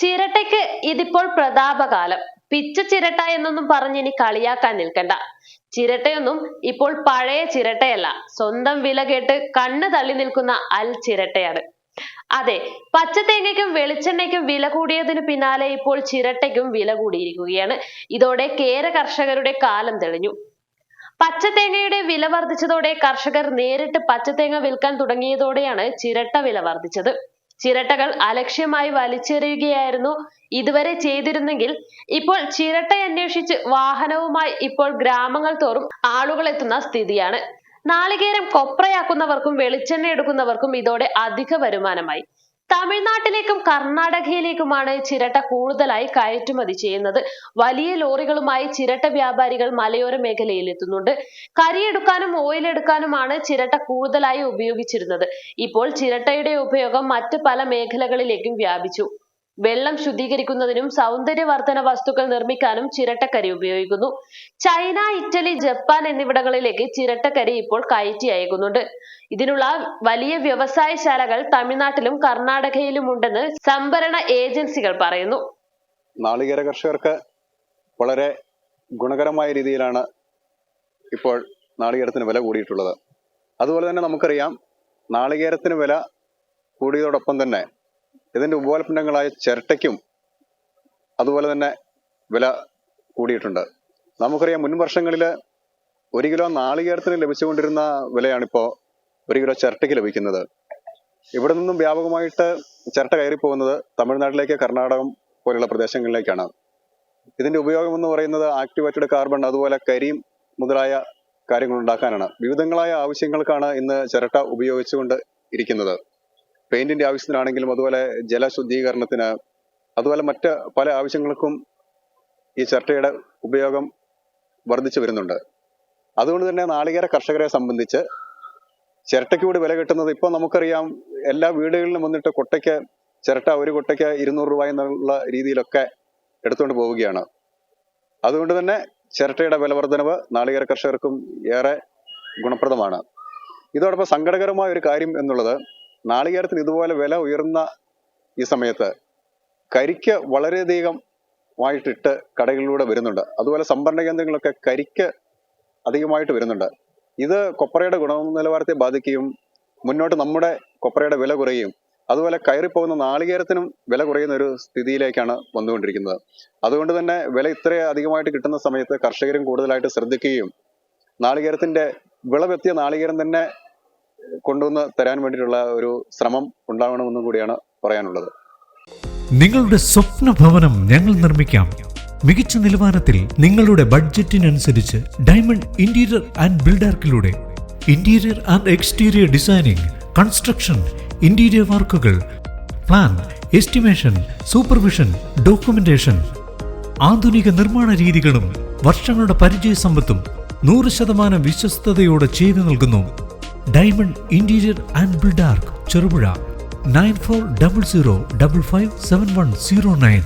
ചിരട്ടയ്ക്ക് ഇതിപ്പോൾ പ്രതാപകാലം. പിച്ച ചിരട്ട എന്നൊന്നും പറഞ്ഞ് ഇനി കളിയാക്കാൻ നിൽക്കണ്ട. ചിരട്ടയൊന്നും ഇപ്പോൾ പഴയ ചിരട്ടയല്ല. സ്വന്തം വില കേട്ട് കണ്ണ് തള്ളി നിൽക്കുന്ന അൽ ചിരട്ടയാണ്. അതെ പച്ചത്തേങ്ങയ്ക്കും വെളിച്ചെണ്ണയ്ക്കും വില കൂടിയതിനു പിന്നാലെ ഇപ്പോൾ ചിരട്ടയ്ക്കും വില കൂടിയിരിക്കുകയാണ്. ഇതോടെ കേര കർഷകരുടെ കാലം തെളിഞ്ഞു. പച്ചത്തേങ്ങയുടെ വില വർദ്ധിച്ചതോടെ കർഷകർ നേരിട്ട് പച്ചത്തേങ്ങ വിൽക്കാൻ തുടങ്ങിയതോടെയാണ് ചിരട്ട വില വർദ്ധിച്ചത്. ചിരട്ടകൾ അലക്ഷ്യമായി വലിച്ചെറിയുകയായിരുന്നു. ഇതുവരെ ചെയ്തിരുന്നെങ്കിൽ ഇപ്പോൾ ചിരട്ട അന്വേഷിച്ച് വാഹനവുമായി ഇപ്പോൾ ഗ്രാമങ്ങൾ തോറും ആളുകൾ എത്തുന്ന സ്ഥിതിയാണ്. നാളികേരം കൊപ്രയാക്കുന്നവർക്കും വെളിച്ചെണ്ണ എടുക്കുന്നവർക്കും ഇതോടെ അധിക വരുമാനമായി. തമിഴ്നാട്ടിലേക്കും കർണാടകയിലേക്കുമാണ് ചിരട്ട കൂടുതലായി കയറ്റുമതി ചെയ്യുന്നത്. വലിയ ലോറികളുമായി ചിരട്ട വ്യാപാരികൾ മലയോര മേഖലയിൽ എത്തുന്നുണ്ട് കരിയെടുക്കാനും ഓയിൽ എടുക്കാനുമാണ് ചിരട്ട കൂടുതലായി ഉപയോഗിച്ചിരുന്നത്. ഇപ്പോൾ ചിരട്ടയുടെ ഉപയോഗം മറ്റ് പല മേഖലകളിലേക്കും വ്യാപിച്ചു. വെള്ളം ശുദ്ധീകരിക്കുന്നതിനും സൗന്ദര്യവർദ്ധന വസ്തുക്കൾ നിർമ്മിക്കാനും ചിരട്ടക്കരി ഉപയോഗിക്കുന്നു. ചൈന ഇറ്റലി ജപ്പാൻ എന്നിവിടങ്ങളിലേക്ക് ചിരട്ടക്കരി ഇപ്പോൾ കയറ്റി അയക്കുന്നുണ്ട്. ഇതിനുള്ള വലിയ വ്യവസായശാലകൾ തമിഴ്നാട്ടിലും കർണാടകയിലും ഉണ്ടെന്ന് സംഭരണ ഏജൻസികൾ പറയുന്നു. നാളികേര കർഷകർക്ക് വളരെ ഗുണകരമായ രീതിയിലാണ് ഇപ്പോൾ നാളികേരത്തിന് വില കൂടിയിട്ടുള്ളത്. അതുപോലെ തന്നെ നമുക്കറിയാം നാളികേരത്തിന് വില കൂടിയതോടൊപ്പം തന്നെ ഇതിന്റെ ഉപോൽപ്പന്നങ്ങളായ ചിരട്ടയ്ക്കും അതുപോലെ തന്നെ വില കൂടിയിട്ടുണ്ട്. നമുക്കറിയാം മുൻ വർഷങ്ങളിൽ ഒരു കിലോ നാളികേരത്തിന് ലഭിച്ചുകൊണ്ടിരുന്ന വിലയാണിപ്പോൾ ഒരു കിലോ ചിരട്ടയ്ക്ക് ലഭിക്കുന്നത്. ഇവിടെ നിന്നും വ്യാപകമായിട്ട് ചിരട്ട കയറിപ്പോകുന്നത് തമിഴ്നാട്ടിലേക്ക് കർണാടകം പോലുള്ള പ്രദേശങ്ങളിലേക്കാണ്. ഇതിന്റെ ഉപയോഗം എന്ന് പറയുന്നത് ആക്ടിവേറ്റഡ് കാർബൺ അതുപോലെ കരിയും മുതലായ കാര്യങ്ങൾ ഉണ്ടാക്കാനാണ് വിവിധങ്ങളായ ആവശ്യങ്ങൾക്കാണ് ഇന്ന് ചിരട്ട ഉപയോഗിച്ചുകൊണ്ട് ഇരിക്കുന്നത്. പെയിന്റിന്റെ ആവശ്യത്തിനാണെങ്കിലും അതുപോലെ ജലശുദ്ധീകരണത്തിന് അതുപോലെ മറ്റ് പല ആവശ്യങ്ങൾക്കും ഈ ചിരട്ടയുടെ ഉപയോഗം വർദ്ധിച്ചു വരുന്നുണ്ട്. അതുകൊണ്ട് തന്നെ നാളികേര കർഷകരെ സംബന്ധിച്ച് ചിരട്ടയ്ക്ക് കൂടി വില കിട്ടുന്നത് ഇപ്പോൾ നമുക്കറിയാം എല്ലാ വീടുകളിലും വന്നിട്ട് കൊട്ടയ്ക്ക് ചിരട്ട ഒരു കൊട്ടയ്ക്ക് ഇരുന്നൂറ് രൂപ എന്നുള്ള രീതിയിലൊക്കെ എടുത്തുകൊണ്ട് പോവുകയാണ്. അതുകൊണ്ട് തന്നെ ചിരട്ടയുടെ വില വർധനവ് നാളികേര കർഷകർക്കും ഏറെ ഗുണപ്രദമാണ്. ഇതോടൊപ്പം സങ്കടകരമായ ഒരു കാര്യം എന്നുള്ളത് നാളികേരത്തിന് ഇതുപോലെ വില ഉയർന്ന ഈ സമയത്ത് കരിക്ക് വളരെയധികം മായിട്ടിട്ട് കടകളിലൂടെ വരുന്നുണ്ട്. അതുപോലെ സംഭരണ കേന്ദ്രങ്ങളൊക്കെ കരിക്ക് അധികമായിട്ട് വരുന്നുണ്ട്. ഇത് കൊപ്രയുടെ ഗുണനിലവാരത്തെ ബാധിക്കുകയും മുന്നോട്ട് നമ്മുടെ കൊപ്രയുടെ വില കുറയുകയും അതുപോലെ കയറിപ്പോകുന്ന നാളികേരത്തിനും വില കുറയുന്ന ഒരു സ്ഥിതിയിലേക്കാണ് വന്നുകൊണ്ടിരിക്കുന്നത്. അതുകൊണ്ട് തന്നെ വില ഇത്ര അധികമായിട്ട് കിട്ടുന്ന സമയത്ത് കർഷകരും കൂടുതലായിട്ട് ശ്രദ്ധിക്കുകയും നാളികേരത്തിന്റെ വിളവെത്തിയ നാളികേരം തന്നെ കൊണ്ടുവന്ന് തരാൻ വേണ്ടിയിട്ടുള്ള ഒരു ശ്രമം ഉണ്ടാവണമെന്നും കൂടിയാണ് പറയാനുള്ളത്. നിങ്ങളുടെ സ്വപ്ന ഭവനം ഞങ്ങൾ നിർമ്മിക്കാം. മികച്ച നിലവാരത്തിൽ നിങ്ങളുടെ ബഡ്ജറ്റിനനുസരിച്ച് diamond interior and ബിൽഡാർക്കിലൂടെ interior and exterior designing construction interior വർക്കുകൾ പ്ലാൻ എസ്റ്റിമേഷൻ സൂപ്പർവിഷൻ ഡോക്യുമെന്റേഷൻ ആധുനിക നിർമ്മാണ രീതികളും വർഷങ്ങളുടെ പരിചയ സമ്പത്തും നൂറ് ശതമാനം വിശ്വസ്തയോടെ ചെയ്തു നൽകുന്നു. Diamond interior and Buildark Cherupuzha nine four double zero double five seven one zero nine